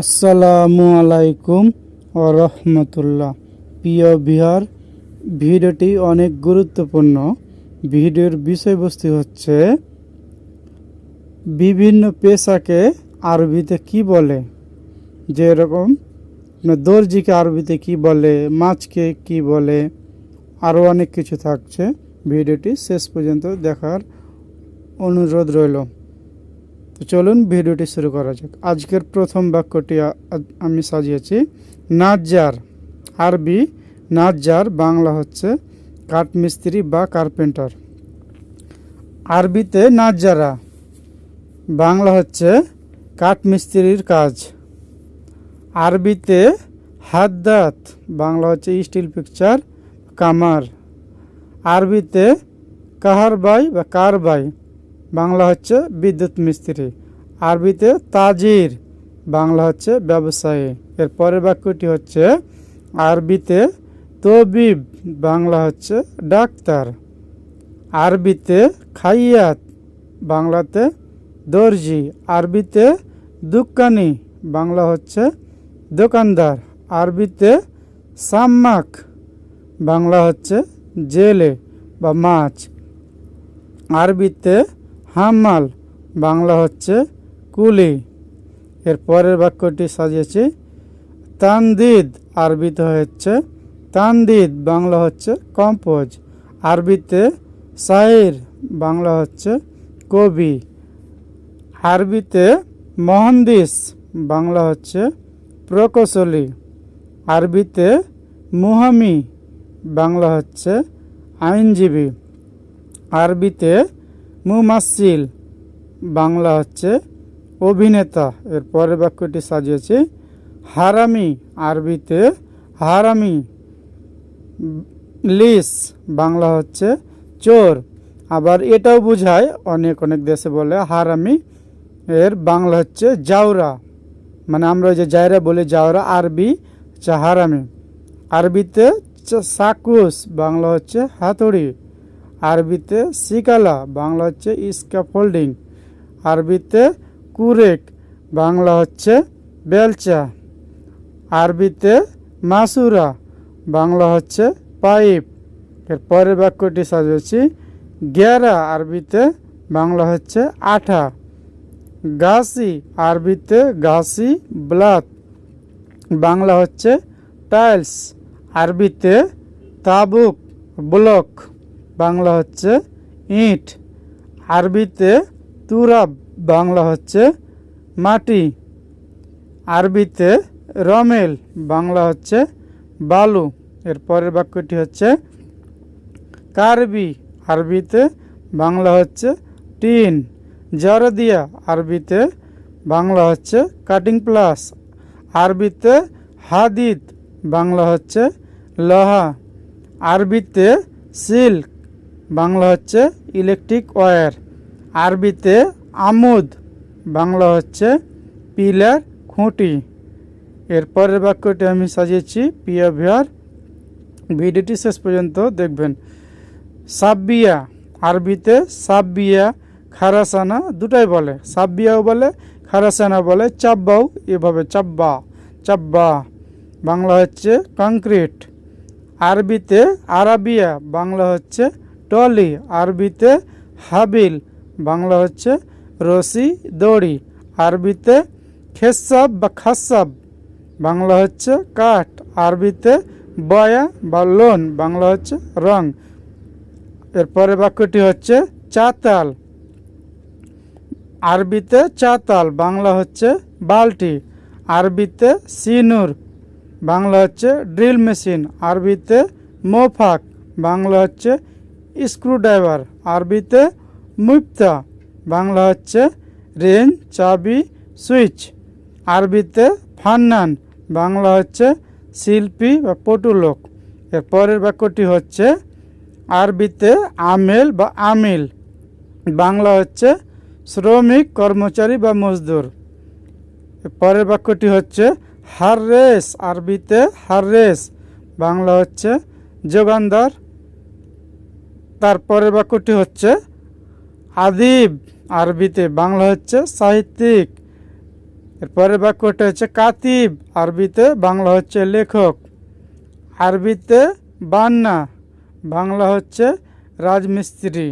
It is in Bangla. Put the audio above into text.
আসসালামু আলাইকুম ও রহমতুল্লাহ। প্রিয় বিহার, ভিডিওটি অনেক গুরুত্বপূর্ণ। ভিডিওর বিষয়বস্তু হচ্ছে, বিভিন্ন পেশাকে আরবিতে কি বলে? যেরকম, দর্জিকে আরবিতে কি বলে, মাছকে কি বলে আরও অনেক কিছু থাকছে। ভিডিওটি শেষ পর্যন্ত দেখার অনুরোধ রইল। তো চলুন ভিডিওটি শুরু করা যাক। আজকের প্রথম বাক্যটি আমি সাজিয়েছি, নাজ্জার। আরবি, নাজ্জার বাংলা হচ্ছে কাঠমিস্ত্রি বা কার্পেন্টার। আরবিতে নাজ্জারা। বাংলা হচ্ছে কাঠমিস্ত্রির কাজ। আরবিতে হাদ্দাত। বাংলা হচ্ছে স্টিল পিকচার, কামার। আরবিতে কাহারবাই বা কারবাই। বাংলা হচ্ছে বিদ্যুৎ মিস্ত্রি। আরবিতে তাজির, বাংলা হচ্ছে ব্যবসায়ী। এর পরের বাক্যটি হচ্ছে আরবিতে তবিব, বাংলা হচ্ছে ডাক্তার। আরবিতে খাইয়াত, বাংলাতে দর্জি। আরবিতে দুকানি, বাংলা হচ্ছে দোকানদার। আরবিতে সাম্মাক, বাংলা হচ্ছে জেলে বা মাছ। আরবিতে হাম্মাল, বাংলা হচ্ছে কুলি। এর পরের বাক্যটি সাজিয়েছি। তানদিদ আরবিতে হচ্ছে তানদিদ, বাংলা হচ্ছে কম্পোজ। আরবিতে সাইর, বাংলা হচ্ছে কবি। আরবিতে মহান্দিস, বাংলা হচ্ছে প্রকৌশলী। আরবিতে মুহামি, বাংলা হচ্ছে আইনজীবী। আরবিতে মুমাসিল বাংলা হচ্ছে অভিনেতা। এর পরের বাক্যটি সাজিয়েছি। হারামি, আরবিতে হারামি, লিস, বাংলা হচ্ছে চোর। আবার এটাও বোঝায়, অনেক অনেক দেশে বলে হারামি। এর বাংলা হচ্ছে জাউরা মানে আমরা যে জায়রা বলি জাউরা আরবি হচ্ছে হারামি। আরবিতে সাকুস, বাংলা হচ্ছে হাতুড়ি। আরবিতে সিকালা বাংলা হচ্ছে স্ক্যাফোল্ডিং আরবিতে কুরেক, বাংলা হচ্ছে বেলচা। আরবিতে মাসুরা, বাংলা হচ্ছে পাইপ। এর পরের বাক্যটি সাজিয়েছি গেরা আরবিতে বাংলা হচ্ছে আঠা। গাছি, আরবিতে গাছি, ব্লাত। বাংলা হচ্ছে টাইলস। আরবিতে তাবুক, ব্লক। বাংলা হচ্ছে ইট। আরবিতে তুরাব, বাংলা হচ্ছে মাটি। আরবিতে রমেল, বাংলা হচ্ছে বালু। এর পরের বাক্যটি হচ্ছে কার্বি, আরবিতে বাংলা হচ্ছে টিন। জরদিয়া, আরবিতে বাংলা হচ্ছে কাটিং প্লাস। আরবিতে হাদিদ, বাংলা হচ্ছে লোহা। আরবিতে সিল্ক বাংলা হচ্ছে ইলেকট্রিক ওয়্যার আরবিতে আমুদ, বাংলা হচ্ছে পিলার খুঁটি। এরপরের বাক্যটি আমি সাজিয়েছি, প্রিয় ভিয়ার ভিডিওটি শেষ পর্যন্ত দেখবেন। সাব্বিয়া, আরবিতে সাব্বিয়া, খারাসানা দুটাই বলে। সাব্বিয়াও বলে, খারাসানা বলে, চাব্বাও এভাবে, চাব্বা চাব্বা। বাংলা হচ্ছে কংক্রিট আরবিতে আরাবিয়া, বাংলা হচ্ছে টলি, আরবিতে হাবিল, বাংলা হচ্ছে রশি দড়ি, আরবিতে খেসাব বা খাসাব, বাংলা হচ্ছে কাঠ, আরবিতে বয়া বা লোন, বাংলা হচ্ছে রং। এরপরে বাক্যটি হচ্ছে চাতাল, আরবিতে চাতাল, বাংলা হচ্ছে বালতি, আরবিতে সিনুর, বাংলা হচ্ছে ড্রিল মেশিন, আরবিতে মোফাক, বাংলা হচ্ছে স্ক্রুড্রাইভার। আরবিতে মুফতা বাংলা হচ্ছে রেন চাবি, সুইচ। আরবিতে ফান্নান, বাংলা হচ্ছে শিল্পী বা পটুলোক। এর পরের বাক্যটি হচ্ছে আরবিতে আমেল বা আমিল, বাংলা হচ্ছে শ্রমিক, কর্মচারী বা মজদুর। পরের বাক্যটি হচ্ছে হাররেস, আরবিতে হাররেস, বাংলা হচ্ছে যোগানদার তারপরের বাক্যটি হচ্ছে, আদিব আরবিতে বাংলা হচ্ছে সাহিত্যিক। এরপরের বাক্যটা হচ্ছে, কাতিব আরবিতে বাংলা হচ্ছে লেখক। আরবিতে বান্না, বাংলা হচ্ছে রাজমিস্ত্রি।